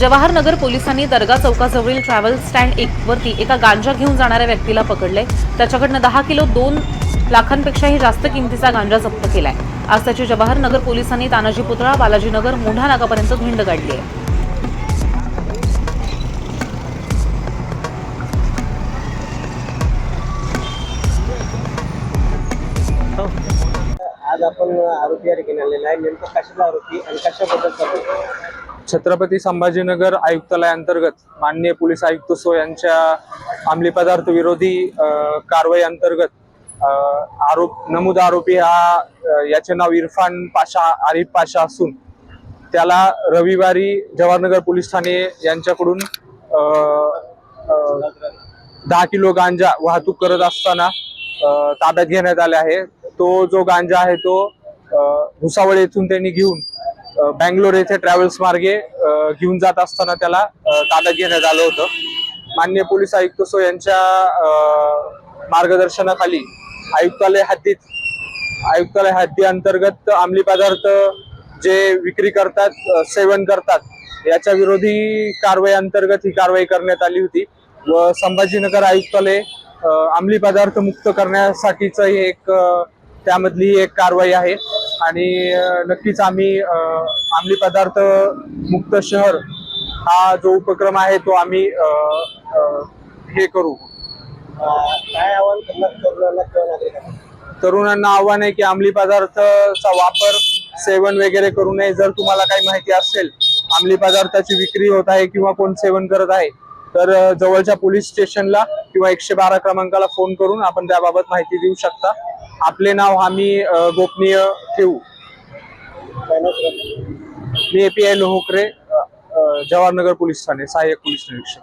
जवाहरनगर पोलिसांनी दर्गा चौकाजवळील travel stand एक वरती एका गांजा घेऊन जाणाऱ्या व्यक्तीला पकडले. त्याच्याकडनं दहा किलो दोन लाखांपेक्षाही जास्त किमतीचा गांजा जप्त केलाय. आज त्याची जवाहरनगर पोलिसांनी तानाजी पुतळा बालाजीनगर मोंढा नागापर्यंत धिंड काढली आहे. आज आपण आरोपी आलेला आहे. नेमकं कशाचा आरोपी आणि कशाबद्दल छत्रपती संभाजीनगर आयुक्तालय अंतर्गत माननीय पोलीस आयुक्त सो यांच्या अंमली पदार्थ विरोधी कारवाई अंतर्गत आरोप नमूद आरोपी हा याचे नाव इरफान पाशा आरिफ पाशा असून त्याला रविवारी जवाहरनगर पोलीस ठाणे यांच्याकडून दहा किलो गांजा वाहतूक करत असताना ताब्यात घेण्यात आले आहे. तो जो गांजा आहे तो भुसावळ येथून त्यांनी घेऊन बँगलोर येथे ट्रॅव्हल्स मार्गे घेऊन जात असताना त्याला ताब्यात घेण्यात आलं होतं. मान्य पोलीस आयुक्त सो यांच्या मार्गदर्शनाखाली आयुक्तालय हद्दीत आयुक्तालय हद्दी अंतर्गत अंमली पदार्थ जे विक्री करतात सेवन करतात याच्या विरोधी कारवाई अंतर्गत ही कारवाई करण्यात आली होती. व संभाजीनगर आयुक्तालय अंमली पदार्थ मुक्त करण्यासाठीच एक त्यामधली ही एक कारवाई आहे. आणि नक्कीच आम्ही अ, अंमली पदार्थ मुक्त शहर हा जो उपक्रम आहे तो आम्ही हे करू. काय आवाहन करणार तरुणांना आव्हान आहे की अंमली पदार्थाचा वापर सेवन वगैरे करू नये. जर तुम्हाला काही माहिती असेल अंमली पदार्थाची विक्री होत आहे किंवा कोण सेवन करत आहे तर जवळच्या पोलीस स्टेशनला किंवा एकशे बारा क्रमांकाला फोन करून आपण त्याबाबत माहिती देऊ शकता. आपले नाव आम्ही गोपनीय ठेवू? मी एपीआय लोहोकरे जवाहरनगर पोलीस ठाणे सहाय्यक पोलीस निरीक्षक